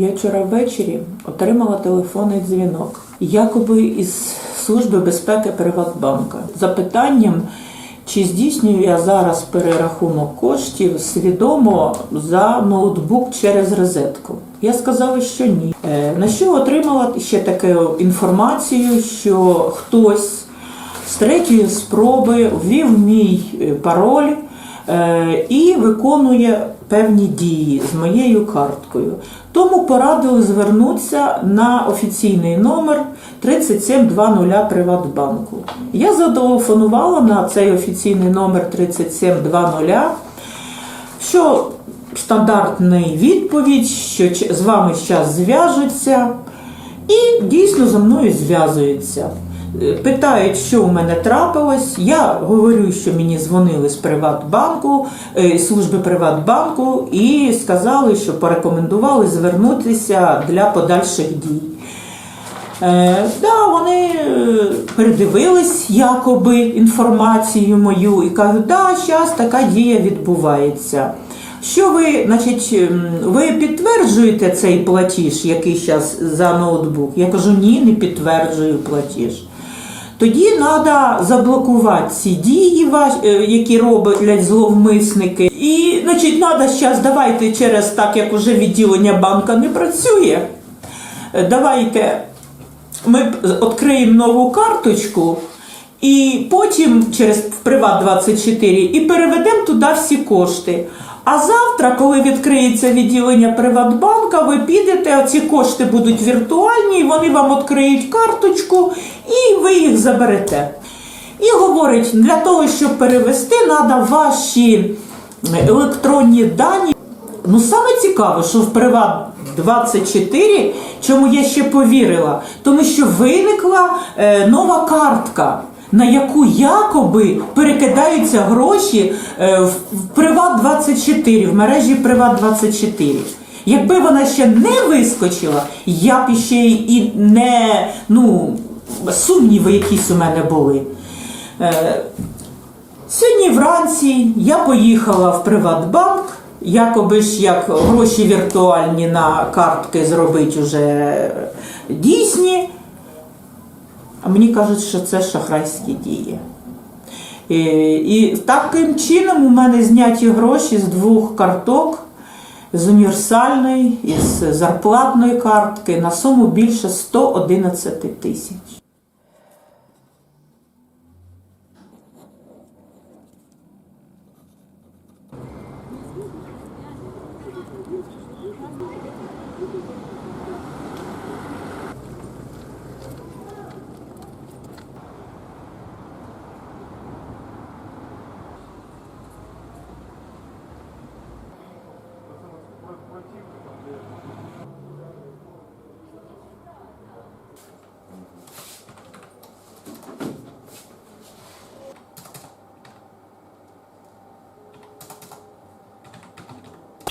Я вчора ввечері отримала телефонний дзвінок, якоби із Служби безпеки Приватбанка, запитанням, чи здійснюю я зараз перерахунок коштів свідомо за ноутбук через розетку. Я сказала, що ні. Е, На що отримала ще таку інформацію, що хтось з третьої спроби ввів мій е, пароль і виконує певні дії з моєю карткою. Тому порадили звернутися на офіційний номер 3720 Приватбанку. Я зателефонувала на цей офіційний номер 3720, що стандартний відповідь, що з вами зараз зв'яжуться, і дійсно зі мною зв'язуються. Е, Питають, що у мене трапилось. Я говорю, що мені дзвонили з Приватбанку, е, служби Приватбанку, і сказали, що порекомендували звернутися для подальших дій. Е, да, вони е, передивились якоби інформацію мою і кажуть, да, зараз така дія відбувається. Що ви, значить, ви підтверджуєте цей платіж, який зараз за ноутбук? Я кажу, ні, не підтверджую платіж. Тоді треба заблокувати ці дії, е, які роблять зловмисники. І, значить, треба зараз давайте через так, як уже відділення банка не працює. е, Давайте ми відкриємо нову карточку і потім через Приват 24 і переведемо туди всі кошти. А завтра, коли відкриється відділення Приватбанка, ви підете, ці кошти будуть віртуальні, і вони вам відкриють карточку, і ви їх заберете. І говорить, для того, щоб перевести, треба ваші електронні дані Ну, саме цікаве, що в Приват 24, чому я ще повірила, тому що виникла е, нова картка, на яку якоби перекидаються гроші е, в, Приват 24, в мережі Приват 24. Якби вона ще не вискочила, я б ще і не ну, сумніви якісь у мене були. Е, Сьогодні вранці я поїхала в Приватбанк, якоби ж як гроші віртуальні на картки зробити вже дійсні. А мені кажуть, що це шахрайські дії. І, і таким чином у мене зняті гроші з двох карток, з універсальної із зарплатної картки на суму більше 111 тисяч.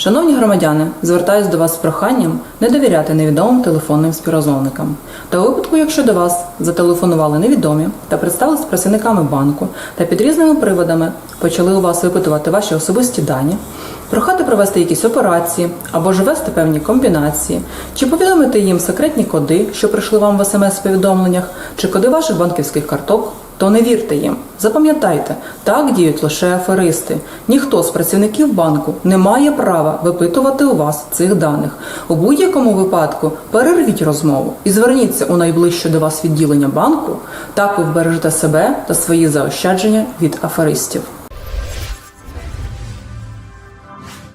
Шановні громадяни, звертаюсь до вас з проханням не довіряти невідомим телефонним співрозмовникам. Та у випадку, якщо до вас зателефонували невідомі та представились працівниками банку та під різними приводами почали у вас випитувати ваші особисті дані, прохати провести якісь операції або ж ввести певні комбінації, чи повідомити їм секретні коди, що прийшли вам в смс-повідомленнях, чи коди ваших банківських карток, то не вірте їм. Запам'ятайте, так діють лише аферисти. Ніхто з працівників банку не має права випитувати у вас цих даних. У будь-якому випадку перервіть розмову і зверніться у найближче до вас відділення банку. Так ви вбережете себе та свої заощадження від аферистів.